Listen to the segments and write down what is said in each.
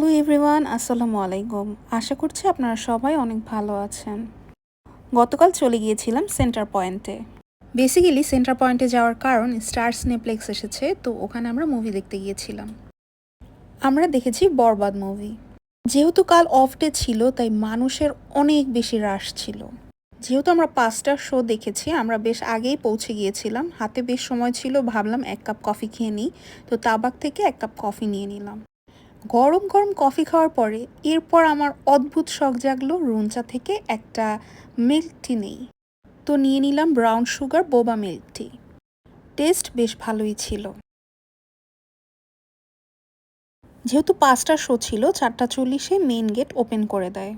Hello everyone আসসালামু আলাইকুম। আশা করছি আপনারা সবাই অনেক ভালো আছেন। গতকাল চলে গিয়েছিলাম সেন্টার পয়েন্টে। বেসিক্যালি সেন্টার পয়েন্টে যাওয়ার কারণ স্টার স্নেপ্লেক্স এসেছে, তো ওখানে আমরা মুভি দেখতে গিয়েছিলাম। আমরা দেখেছি বরবাদ মুভি যেহেতু কাল অফ ডে ছিল, তাই মানুষের অনেক বেশি রাশ ছিল। যেহেতু আমরা পাঁচটার শো দেখেছি, আমরা বেশ আগেই পৌঁছে গিয়েছিলাম। হাতে বেশ সময় ছিল, ভাবলাম এক কাপ কফি খেয়ে নিই। তো তাবাক থেকে এক কাপ কফি নিয়ে নিলাম। গরম গরম কফি খাওয়ার পরে এরপর আমার অদ্ভুত শখ জাগলো রুঞ্চা থেকে একটা মিল্ক টি নেই। তো নিয়ে নিলাম brown sugar boba milk tea. Taste বেশ ভালোই ছিল। যেহেতু পাঁচটা শো ছিল, চারটা চল্লিশে মেন গেট ওপেন করে দেয়।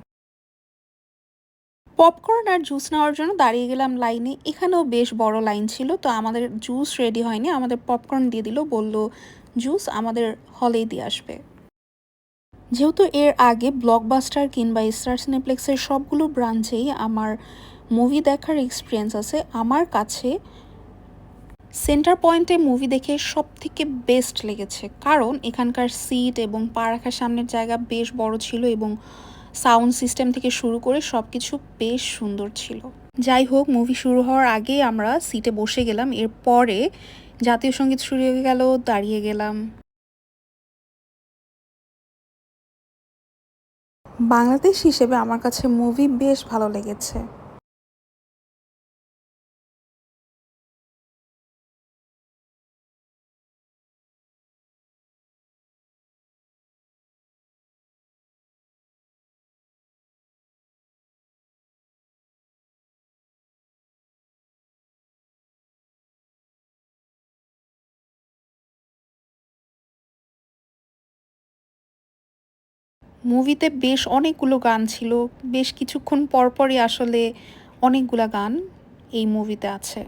পপকর্ন আর জুস নেওয়ার জন্য দাঁড়িয়ে গেলাম লাইনে। এখানেও বেশ বড় লাইন ছিল, তো আমাদের জুস রেডি হয়নি। আমাদের পপকর্ন দিয়ে দিল, বলল, জুস আমাদের হলেই দিয়ে আসবে। যেহেতু এর আগে ব্লকবাস্টার কিংবা স্টার সিনেপ্লেক্সের সবগুলো ব্রাঞ্চেই আমার মুভি দেখার এক্সপিরিয়েন্স আছে, আমার কাছে সেন্টার পয়েন্টে মুভি দেখে সব থেকে বেস্ট লেগেছে। কারণ এখানকার সিট এবং পা রাখার সামনের জায়গা বেশ বড় ছিল এবং সাউন্ড সিস্টেম থেকে শুরু করে সব কিছু বেশ সুন্দর ছিল। যাই হোক মুভি শুরু হওয়ার আগেই আমরা সিটে বসে গেলাম, এরপরে জাতীয় সংগীত শুরু হয়ে গেল, দাঁড়িয়ে গেলাম। বাংলাদেশ হিসেবে আমার কাছে মুভি বেশ ভালো লেগেছে। মুভিতে বেশ অনেকগুলো গান ছিল। বেশ কিছুক্ষণ পরপরই আসলে অনেকগুলো গান এই মুভিতে আছে।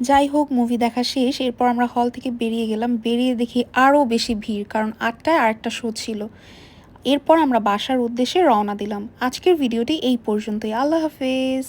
যাই হোক মুভি দেখা শেষ, এরপর আমরা হল থেকে বেরিয়ে গেলাম। বেরিয়ে দেখি আরও বেশি ভিড়, কারণ আটটায় আরেকটা শো ছিল। এরপর আমরা বাসার উদ্দেশ্যে রওনা দিলাম। আজকের ভিডিওটি এই পর্যন্তই। আল্লাহ হাফেজ।